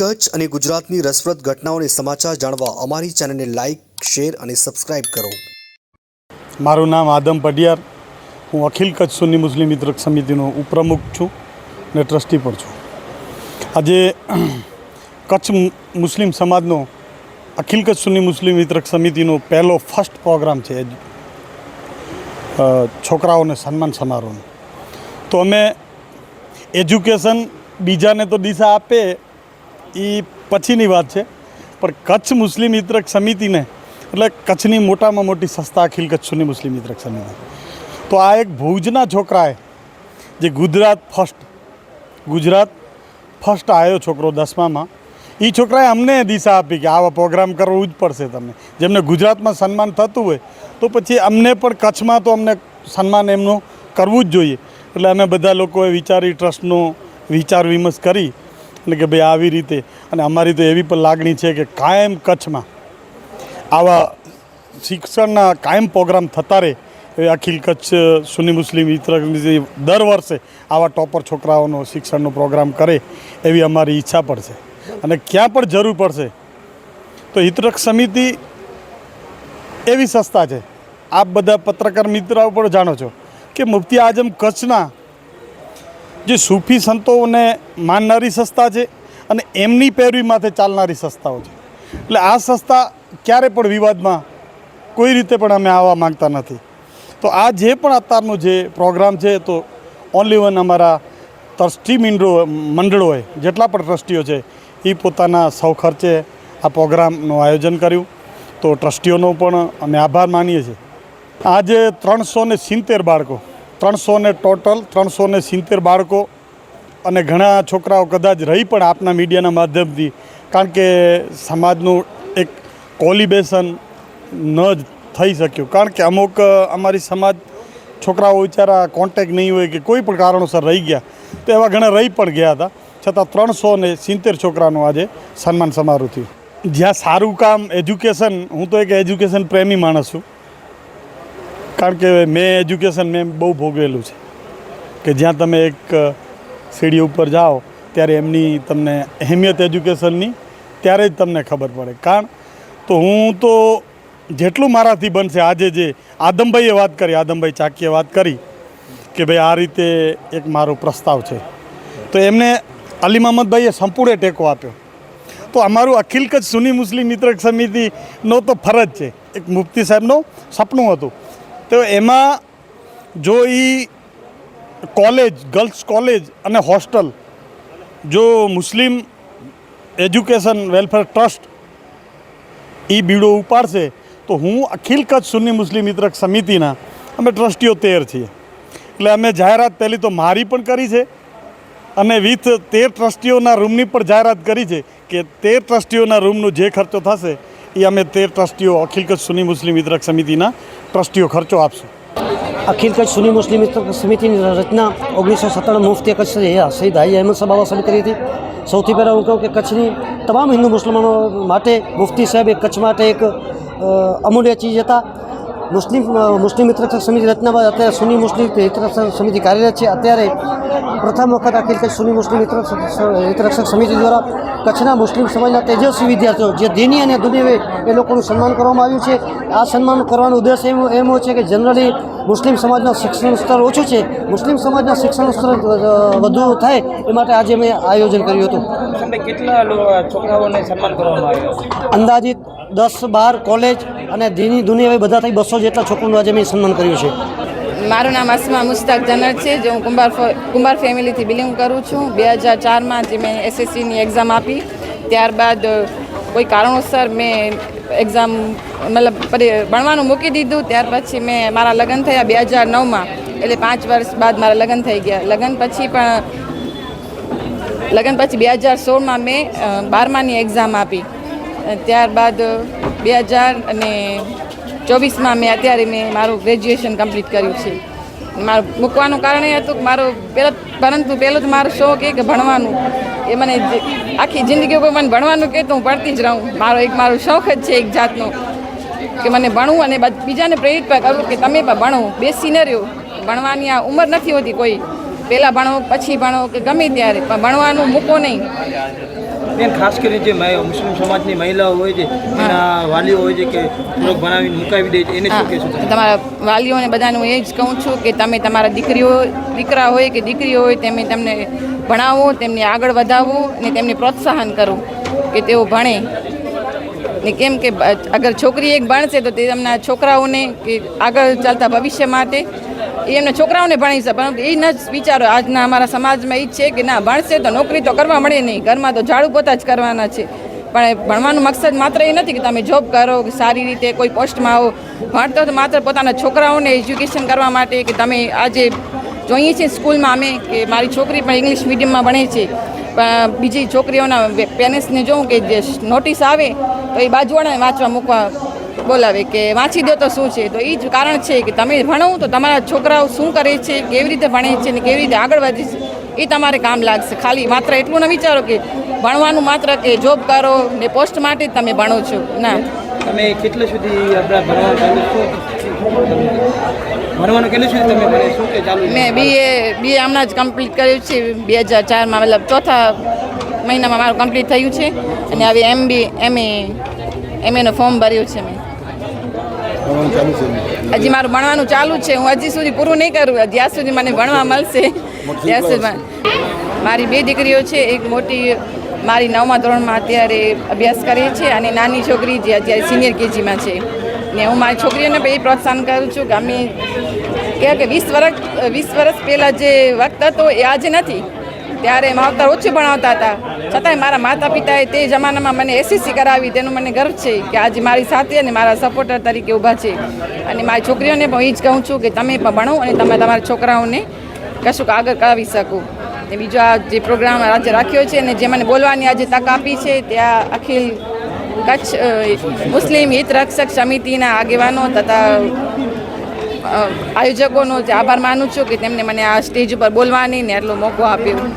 કચ્છ અને ગુજરાતની રસપ્રદ ઘટનાઓને સમાચાર જાણવા અમારી ચેનલને લાઇક શેર અને સબસ્ક્રાઇબ કરો. મારું નામ આદમ પડિયાર હું અખિલ કચ્છ સુન્ની મુસ્લિમ મિત્ર સમિતિનો ઉપપ્રમુખ છું અને ટ્રસ્ટી પણ છું. આજે કચ્છ મુસ્લિમ સમાજનો અખિલ કચ્છ સુન્ની મુસ્લિમ મિત્રક સમિતિનો પહેલો ફર્સ્ટ પ્રોગ્રામ છે છોકરાઓને સન્માન સમારોહનો. તો અમે એજ્યુકેશન બીજાને તો દિશા આપે એ પછીની વાત છે. પણ કચ્છ મુસ્લિમ મિત્રક સમિતિને, એટલે કચ્છની મોટામાં મોટી સંસ્થા અખિલ કચ્છની મુસ્લિમ મિત્રક સમિતિ. તો આ એક ભુજના છોકરાએ, જે ગુજરાત ફર્સ્ટ ગુજરાત ફર્સ્ટ આવ્યો છોકરો દસમામાં એ છોકરાએ અમને દિશા આપી કે આવા પ્રોગ્રામ કરવું જ પડશે તમને. જેમને ગુજરાતમાં સન્માન થતું હોય, તો પછી અમને પણ કચ્છમાં તો અમને સન્માન એમનું કરવું જ જોઈએ. એટલે અમે બધા લોકોએ વિચારી, ટ્રસ્ટનો વિચાર વિમર્શ કરી અને કે ભાઈ આવી રીતે અને અમારી તો એવી પણ લાગણી છે કે કાયમ કચ્છમાં આવા શિક્ષણના કાયમ પ્રોગ્રામ થતા રહે એ અખિલ કચ્છ, સુન્ની મુસ્લિમ મિત્ર દર વર્ષે આવા ટોપર છોકરાઓનો શિક્ષણનો પ્રોગ્રામ કરે એવી અમારી ઈચ્છા પણ છે. અને ક્યાં પણ જરૂર પડશે તો હિતરક સમિતિ એવી સંસ્થા છે. આપ બધા પત્રકાર મિત્રો પણ જાણો છો કે મુફ્તી આઝમ કચ્છના જે સૂફી સંતોને માનનારી સંસ્થા છે અને એમની પેરવી માથે ચાલનારી સંસ્થાઓ છે. એટલે આ સંસ્થા ક્યારે પણ વિવાદમાં કોઈ રીતે પણ અમે આવવા માંગતા નથી. તો આ જે પણ અત્યારનો જે પ્રોગ્રામ છે તો ઓનલી વન અમારા ટ્રસ્ટી મંડળો મંડળોએ જેટલા પણ ટ્રસ્ટીઓ છે એ પોતાના સૌ ખર્ચે આ પ્રોગ્રામનું આયોજન કર્યું. તો ટ્રસ્ટીઓનો પણ અમે આભાર માનીએ છીએ. આજે ત્રણસો ને સિત્તેર બાળકો ત્રણસો ને ટોટલ ત્રણસો ને સિત્તેર બાળકો અને ઘણા છોકરાઓ કદાચ રહી પણ આપના મીડિયાના માધ્યમથી. કારણ કે સમાજનું એક કોલિબેશન ન જ થઈ શક્યું. કારણ કે અમુક અમારી સમાજ છોકરાઓ બિચારા કોન્ટેક નહીં હોય કે કોઈ પણ કારણોસર રહી ગયા. તો એવા ઘણા રહી પણ ગયા હતા. છતાં ત્રણસો ને સિત્તેર છોકરાનું આજે સન્માન સમારોહ થયું. જ્યાં સારું કામ એજ્યુકેશન હું તો એક એજ્યુકેશન પ્રેમી માણસ છું. કારણ કે મેં એજ્યુકેશન મેં બહુ ભોગવેલું છે. કે જ્યાં તમે એક સીડી ઉપર જાઓ, ત્યારે એમની તમને અહેમિયત એજ્યુકેશનની ત્યારે જ તમને ખબર પડે. કારણ, તો હું તો જેટલું મારાથી બનશે, આજે જે આદમભાઈએ વાત કરી, આદમભાઈ ચાકીએ વાત કરી, કે ભાઈ આ રીતે એક મારો પ્રસ્તાવ છે. તો એમને અલી મહમ્મદભાઈએ સંપૂર્ણ ટેકો આપ્યો. તો અમારું અખિલ કચ્છ સુની મુસ્લિમ મિત્ર સમિતિનો તો ફરજ છે. એક મુફ્તી સાહેબનું સપનું હતું. તો એમાં જો એ કોલેજ, ગર્લ્સ કોલેજ અને હોસ્ટેલ, જો મુસ્લિમ એજ્યુકેશન વેલફેર ટ્રસ્ટ એ બીડો ઉપાડશે, તો હું અખિલ કચ્છ સુન્ની મુસ્લિમ મિત્ર સમિતિના અમે ટ્રસ્ટીઓ તેર છીએ. એટલે અમે જાહેરાત પહેલી તો મારી પણ કરી છે અને વિથ તેર ટ્રસ્ટીઓના રૂમની પણ જાહેરાત કરી છે કે તેર ટ્રસ્ટીઓના રૂમનો જે ખર્ચો થશે એ અમે તેર ટ્રસ્ટીઓ અખિલ કચ્છ સુન્ની મુસ્લિમ મિત્રક સમિતિના ટ્રસ્ટીઓ ખર્ચો આપશે. અખિલ કચ્છ સુની મુસ્લિમ સમિતિની રચના ઓગણીસો સત્તાણું મુફતી કચ્છ શહીદ હાઈ અહેમદ સાહેબ બાબા કરી હતી. સૌથી પહેલાં હું કહું કે કચ્છની તમામ હિન્દુ મુસલમાનો માટે મુફ્તી સાહેબ એ કચ્છ માટે એક અમૂલ્ય ચીજ હતા. મુસ્લિમ મુસ્લિમ મિત્ર સમિતિ રચના બાદ અત્યારે સુની મુસ્લિમ હિતરક્ષક સમિતિ કાર્યરત છે. અત્યારે પ્રથમ વખત અખિલ કચ્છ સુની મુસ્લિમ હિતરક્ષક સમિતિ દ્વારા કચ્છના મુસ્લિમ સમાજના તેજસ્વી વિદ્યાર્થીઓ જે દિની અને દુનિયાવે એ લોકોનું સન્માન કરવામાં આવ્યું છે. આ સન્માન કરવાનો ઉદ્દેશ એમ એમ છે કે જનરલી મુસ્લિમ સમાજના શિક્ષણ સ્તર ઓછું છે. મુસ્લિમ સમાજના શિક્ષણ સ્તર વધુ થાય એ માટે આજે મેં આયોજન કર્યું હતું. કેટલા છોકરાઓને સન્માન કરવામાં આવ્યું? અંદાજિત દસ બાર કોલેજ અને ધીની દુનિયા બધા થઈ બસો જેટલા છોકરાનું આજે મેં સન્માન કર્યું છે. મારું નામ અસમા મુસ્તાક જનર છે, જે હું કુંભાર કુંભાર ફેમિલીથી બિલોંગ કરું છું. બે હજાર ચારમાં જે મેં એસએસસીની એક્ઝામ આપી, ત્યારબાદ કોઈ કારણોસર મેં એક્ઝામ મતલબ ભણવાનું મૂકી દીધું. ત્યાર પછી મેં મારા લગ્ન થયા બે હજાર નવમાં, એટલે પાંચ વર્ષ બાદ મારા લગ્ન થઈ ગયા. લગ્ન પછી પણ, લગ્ન પછી બે હજાર સોળમાં મેં બારમાની એક્ઝામ આપી. ત્યારબાદ બે હજાર અને ચોવીસમાં મેં અત્યારે મેં મારું ગ્રેજ્યુએશન કમ્પ્લીટ કર્યું છે. મારું મૂકવાનું કારણ એ હતું કે મારો પહેલો પરંતુ પહેલો જ મારો શોખ એ કે ભણવાનું. એ મને આખી જિંદગી કોઈ મને ભણવાનું કહેતો, હું ભણતી જ રહું. મારો એક મારો શોખ જ છે એક જાતનો. કે મને ભણવું અને બીજાને પ્રેરિત પણ કરવું કે તમે પણ ભણો. બેસી ન રહ્યો. ભણવાની આ ઉંમર નથી હોતી કોઈ. પહેલાં ભણો, પછી ભણો, કે ગમે ત્યારે. પણ ભણવાનું મૂકો નહીં. બેન ખાસ કરીને જે મુસ્લિમ સમાજની મહિલાઓ હોય છે એના વાલીઓ હોય છે કે થોડોક બનાવીને મુકાવી દે છે એને શું કહેશું તમારા વાલીઓને બધાને હું એ જ કહું છું કે તમે તમારા દીકરીઓ દીકરા હોય કે દીકરીઓ હોય તેમને તમને ભણાવો તેમને આગળ વધાવો અને તેમને પ્રોત્સાહન કરો કે તેઓ ભણે. ને કેમ કે અગર છોકરી એક ભણશે તો તે તેમના છોકરાઓને કે આગળ ચાલતા ભવિષ્ય માટે એ એમના છોકરાઓને ભણી શકે પરંતુ એ ન જ વિચારો. આજના અમારા સમાજમાં એ જ છે કે ના, ભણશે તો નોકરી તો કરવા મળે નહીં. ઘરમાં તો ઝાડુ પોતા જ કરવાના છે. પણ ભણવાનું મકસદ માત્ર એ નથી કે તમે જોબ કરો સારી રીતે કોઈ પોસ્ટમાં આવો. ભણતો તો માત્ર પોતાના છોકરાઓને એજ્યુકેશન કરવા માટે કે તમે આજે જોઈએ છીએ સ્કૂલમાં અમે કે મારી છોકરી પણ ઇંગ્લિશ મીડિયમમાં ભણે છે. પણ બીજી છોકરીઓના પેરેન્ટ્સને જોઉં કે જે નોટિસ આવે તો એ બાજુવાળાને વાંચવા મૂકવા બોલાવે કે વાંચી દો તો શું છે? તો એ જ કારણ છે કે તમે ભણો તો તમારા છોકરાઓ શું કરે છે કેવી રીતે ભણે છે ને કેવી રીતે આગળ વધે છે એ તમારે કામ લાગશે. ખાલી માત્ર એટલું ન વિચારો કે ભણવાનું માત્ર કે જોબ કરો ને પોસ્ટ માટે જ તમે ભણો છો. ના. તમે કેટલે સુધી આપણા ભણવાનું ચાલુ શું ભણવાનું કેટલે સુધી તમે ભણે શું કે ચાલુ? મેં બીએ બીએ હમણાં જ કમ્પ્લીટ કર્યું છે. બે હજાર ચારમાં મતલબ ચોથા મહિનામાં મારું કમ્પ્લીટ થયું છે. અને હવે એમ બી એમએ એનું ફોર્મ ભર્યું છે મેં. હજી મારું ભણવાનું ચાલુ છે. હું હજી સુધી પૂરું નહીં કરું. જ્યાં સુધી મને ભણવા મળશે. ત્યાં સુધી મારી બે દીકરીઓ છે. એક મોટી મારી નવમા ધોરણમાં અત્યારે અભ્યાસ કરે છે અને નાની છોકરી જે અત્યારે સિનિયર કેજીમાં છે. ને હું મારી છોકરીઓને પણ એ પ્રોત્સાહન કરું છું કે અમે કે વીસ વર્ષ વીસ વર્ષ પહેલાં જે વખત હતો એ આજે નથી. ત્યારે માવતર ઓછું ભણાવતા હતા. છતાંય મારા માતા પિતાએ તે જમાનામાં મને એસએસસી કરાવી. તેનું મને ગર્વ છે કે આજે મારી સાથે અને મારા સપોર્ટર તરીકે ઊભા છે. અને મારી છોકરીઓને પણ એ જ કહું છું કે તમે પણ ભણો અને તમે તમારા છોકરાઓને કશુંક આગળ કરાવી શકો. ને બીજો આ જે પ્રોગ્રામ આજે રાખ્યો છે અને જે મને બોલવાની આજે તક આપી છે, ત્યાં અખિલ કચ્છ મુસ્લિમ હિત રક્ષક સમિતિના આગેવાનો તથા આયોજકોનો આભાર માનું છું કે તેમને મને આ સ્ટેજ ઉપર બોલવાની ને આટલો મોકો આપ્યો.